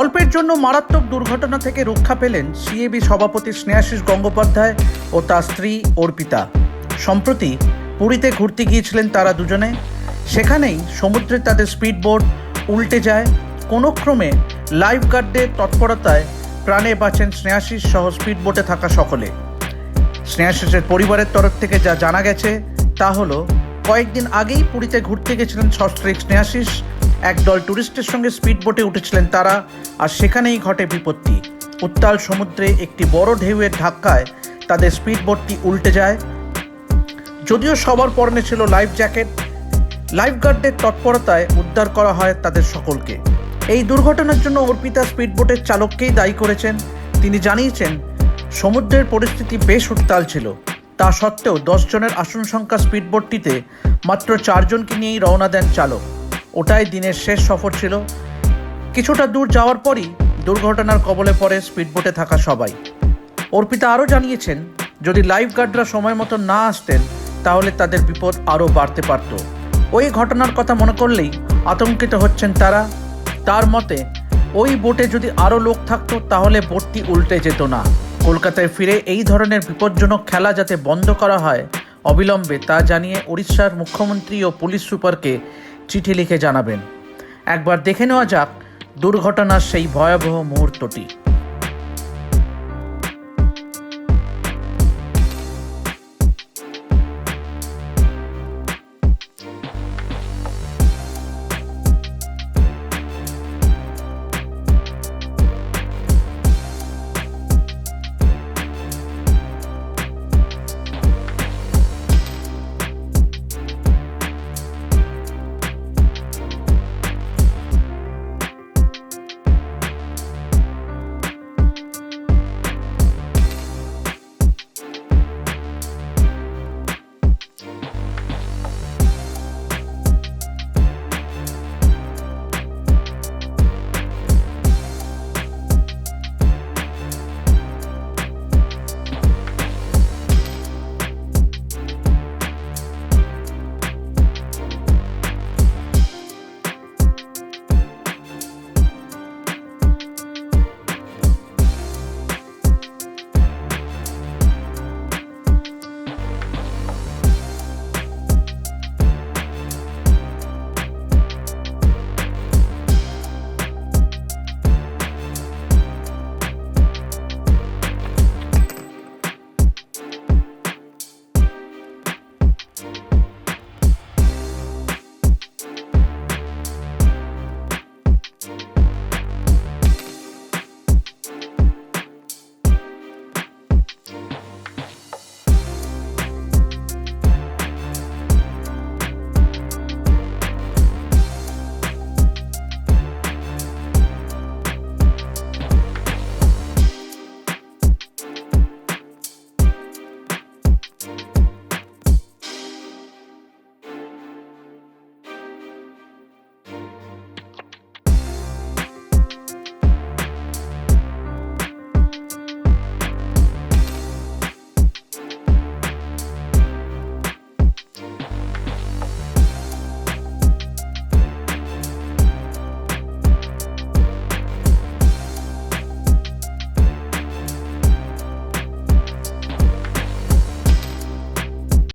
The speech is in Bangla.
অল্পের জন্য মারাত্মক দুর্ঘটনা থেকে রক্ষা পেলেন সিএবি সভাপতি স্নেহাশিস গঙ্গোপাধ্যায় ও তার স্ত্রী অর্পিতা। সম্প্রতি পুরীতে ঘুরতে গিয়েছিলেন তারা দুজনে। সেখানেই সমুদ্রে তাদের স্পিডবোট উল্টে যায়। কোনো ক্রমে লাইফ গার্ডদের তৎপরতায় প্রাণে বাঁচেন স্নেহাশিস সহ স্পিডবোটে থাকা সকলে। স্নেহাশিসের পরিবারের তরফ থেকে যা জানা গেছে তা হলো, কয়েকদিন আগেই পুরীতে ঘুরতে গেছিলেন সস্ত্রীক স্নেহাশিস একদল টুরিস্টের সঙ্গে স্পিড বোটে উঠেছিলেন তারা, আর সেখানেই ঘটে বিপত্তি। উত্তাল সমুদ্রে একটি বড় ঢেউয়ের ধাক্কায় তাদের স্পিড বোটটি উল্টে যায়। যদিও সবার পরনে ছিল লাইফ জ্যাকেট লাইফগার্ডদের তৎপরতায় উদ্ধার করা হয় তাদের সকলকে। এই দুর্ঘটনার জন্য অর্পিতা স্পিডবোটের চালককেই দায়ী করেছেন। তিনি জানিয়েছেন, সমুদ্রের পরিস্থিতি বেশ উত্তাল ছিল। তা সত্ত্বেও দশ জনের আসন সংখ্যা স্পিডবোটটিতে মাত্র চারজনকে নিয়েই রওনা দেন চালক। ওটাই দিনের শেষ সফর ছিল। কিছুটা দূর যাওয়ার পরই দুর্ঘটনার কবলে পড়ে স্পিডবোটে থাকা সবাই। অর্পিতা আরও জানিয়েছেন, যদি লাইফ গার্ডরা সময় মতো না আসতেন, তাহলে তাদের বিপদ আরও বাড়তে পারত। ওই ঘটনার কথা মনে করলেই আতঙ্কিত হচ্ছেন তারা। তার মতে, ওই বোটে যদি আরও লোক থাকতো, তাহলে বোটটি উল্টে যেত না। কলকাতায় ফিরে এই ধরনের বিপজ্জনক খেলা যাতে বন্ধ করা হয় অবিলম্বে তা জানিয়ে উড়িষ্যার মুখ্যমন্ত্রী ও পুলিশ সুপারকে চিঠি লিখে জানাবেন। একবার দেখে নেওয়া যাক দুর্ঘটনার সেই ভয়াবহ মুহূর্তটি।